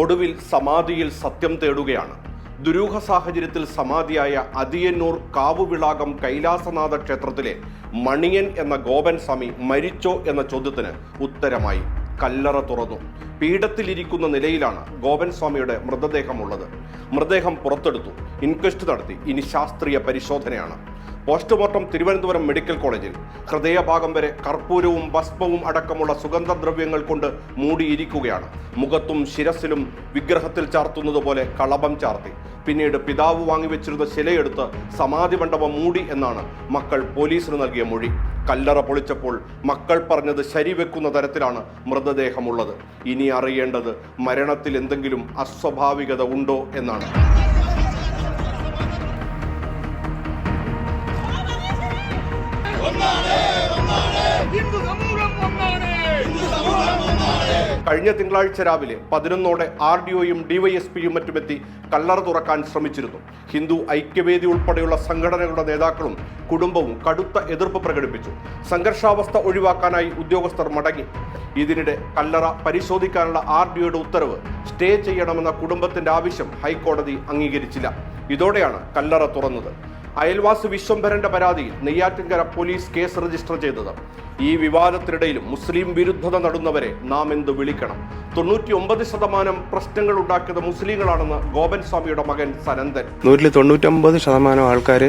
ഒടുവിൽ സമാധിയിൽ സത്യം തേടുകയാണ്. ദുരൂഹ സാഹചര്യത്തിൽ സമാധിയായ അതിയന്നൂർ കാവുവിളാകം കൈലാസനാഥ ക്ഷേത്രത്തിലെ മണിയൻ എന്ന ഗോപൻ സ്വാമി മരിച്ചോ എന്ന ചോദ്യത്തിന് ഉത്തരമായി കല്ലറ തുറന്നു. പീഠത്തിലിരിക്കുന്ന നിലയിലാണ് ഗോപൻ സ്വാമിയുടെ മൃതദേഹമുള്ളത്. മൃതദേഹം പുറത്തെടുത്തു. ഇൻക്വസ്റ്റ് നടത്തി. ഇനി ശാസ്ത്രീയ പരിശോധനയാണ്. പോസ്റ്റ്മോർട്ടം തിരുവനന്തപുരം മെഡിക്കൽ കോളേജിൽ. ഹൃദയഭാഗം വരെ കർപ്പൂരവും ഭസ്മവും അടക്കമുള്ള സുഗന്ധദ്രവ്യങ്ങൾ കൊണ്ട് മൂടിയിരിക്കുകയാണ്. മുഖത്തും ശിരസിലും വിഗ്രഹത്തിൽ ചാർത്തുന്നത് പോലെ കളഭം ചാർത്തി. പിന്നീട് പിതാവ് വാങ്ങിവെച്ചിരുന്ന ശിലയെടുത്ത് സമാധി മണ്ഡപം മൂടി എന്നാണ് മക്കൾ പോലീസിന് നൽകിയ മൊഴി. കല്ലറ പൊളിച്ചപ്പോൾ മക്കൾ പറഞ്ഞത് ശരിവെക്കുന്ന തരത്തിലാണ് മൃതദേഹമുള്ളത്. ഇനി അറിയേണ്ടത് മരണത്തിൽ എന്തെങ്കിലും അസ്വാഭാവികത ഉണ്ടോ എന്നാണ്. കഴിഞ്ഞ തിങ്കളാഴ്ച രാവിലെ പതിനൊന്നോടെ ആർ ഡി ഒയും ഡിവൈഎസ്പിയും മറ്റുമെത്തി കല്ലറ തുറക്കാൻ ശ്രമിച്ചിരുന്നു. ഹിന്ദു ഐക്യവേദി ഉൾപ്പെടെയുള്ള സംഘടനകളുടെ നേതാക്കളും കുടുംബവും കടുത്ത എതിർപ്പ് പ്രകടിപ്പിച്ചു. സംഘർഷാവസ്ഥ ഒഴിവാക്കാനായി ഉദ്യോഗസ്ഥർ മടങ്ങി. ഇതിനിടെ കല്ലറ പരിശോധിക്കാനുള്ള ആർ ഡി ഒയുടെ ഉത്തരവ് സ്റ്റേ ചെയ്യണമെന്ന കുടുംബത്തിന്റെ ആവശ്യം ഹൈക്കോടതി അംഗീകരിച്ചില്ല. ഇതോടെയാണ് കല്ലറ തുറന്നത്. അയൽവാസി വിശ്വംഭരന്റെ പരാതിയിൽ നെയ്യാറ്റിൻകര പോലീസ് കേസ് രജിസ്റ്റർ ചെയ്തത്. ഈ വിവാദത്തിനിടയിലും മുസ്ലിം വിരുദ്ധത നടുന്നവരെ നാം എന്ത് വിളിക്കണം? തൊണ്ണൂറ്റി ഒമ്പത് ശതമാനം പ്രശ്നങ്ങൾ ഉണ്ടാക്കിയത് മുസ്ലിങ്ങളാണെന്ന് ഗോപൻ സ്വാമിയുടെ മകൻ സനന്ദൻ നൂറിൽ തൊണ്ണൂറ്റൊമ്പത് ശതമാനം ആൾക്കാർ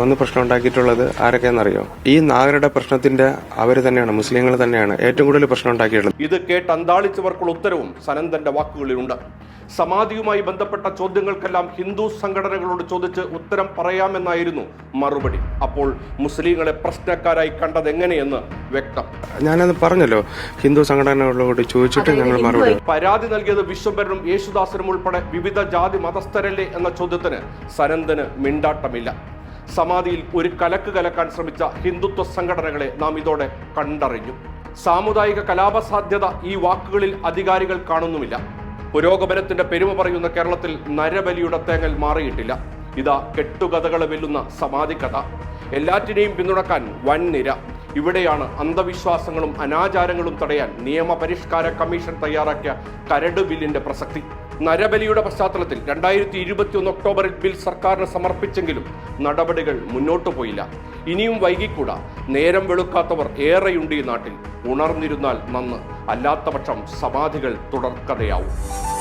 വന്ന് പ്രശ്നം ഉണ്ടാക്കിയിട്ടുള്ളത്? ആരൊക്കെയെന്നറിയോ ഈ നാഗരുടെ പ്രശ്നത്തിന്റെ അവർ തന്നെയാണ് മുസ്ലിങ്ങൾ തന്നെയാണ് ഏറ്റവും കൂടുതൽ പ്രശ്നം ഉണ്ടാക്കിയിട്ടുള്ളത്. ഇത് കേട്ട് അന്താളിച്ചവർക്കുള്ള ഉത്തരവും സനന്ദന്റെ വാക്കുകളിലുണ്ട്. സമാധിയുമായി ബന്ധപ്പെട്ട ചോദ്യങ്ങൾക്കെല്ലാം ഹിന്ദു സംഘടനകളോട് ചോദിച്ച് ഉത്തരം പറയാമെന്നായിരുന്നു മറുപടി. അപ്പോൾ മുസ്ലിങ്ങളെ പ്രശ്നക്കാരായി കണ്ടത് എങ്ങനെയെന്ന് വ്യക്തം. ഞാനത് പറഞ്ഞല്ലോ. ഹിന്ദു സംഘടനകളോട് ചോദിച്ചിട്ട് ഞങ്ങൾ മറുപടി പരാതി നൽകിയത് വിശ്വംഭരനും യേശുദാസനും ഉൾപ്പെടെ വിവിധ ജാതി മതസ്ഥരല്ലേ എന്ന ചോദ്യത്തിന് സനന്ദന് മിണ്ടാട്ടമില്ല. സമാധിയിൽ ഒരു കലക്ക് കലക്കാൻ ശ്രമിച്ച ഹിന്ദുത്വ സംഘടനകളെ നാം ഇതോടെ കണ്ടറിഞ്ഞു. സാമുദായിക കലാപസാധ്യത ഈ വാക്കുകളിൽ അധികാരികൾ കാണുന്നുമില്ല. പുരോഗമനത്തിന്റെ പെരുമ പറയുന്ന കേരളത്തിൽ നരബലിയുടെ തേങ്ങൽ മാറിയിട്ടില്ല. ഇതാ കെട്ടുകഥകളെ വെല്ലുന്ന സമാധി കഥ എല്ലാറ്റിനെയും പിന്തുണക്കാൻ വൻ നിര ഇവിടെയാണ് അന്ധവിശ്വാസങ്ങളും അനാചാരങ്ങളും തടയാൻ നിയമപരിഷ്കാര കമ്മീഷൻ തയ്യാറാക്കിയ കരട് ബില്ലിന്റെ പ്രസക്തി. നരബലിയുടെ പശ്ചാത്തലത്തിൽ രണ്ടായിരത്തി ഇരുപത്തിയൊന്ന് ഒക്ടോബറിൽ ബിൽ സർക്കാരിന് സമർപ്പിച്ചെങ്കിലും നടപടികൾ മുന്നോട്ടു പോയില്ല. ഇനിയും വൈകിക്കൂടാ നേരം വെളുക്കാത്തവർ ഏറെയുണ്ട് ഈ നാട്ടിൽ. ഉണർന്നിരുന്നാൽ നന്ന്. അല്ലാത്തപക്ഷം സമാധികൾ തുടർക്കഥയാവും.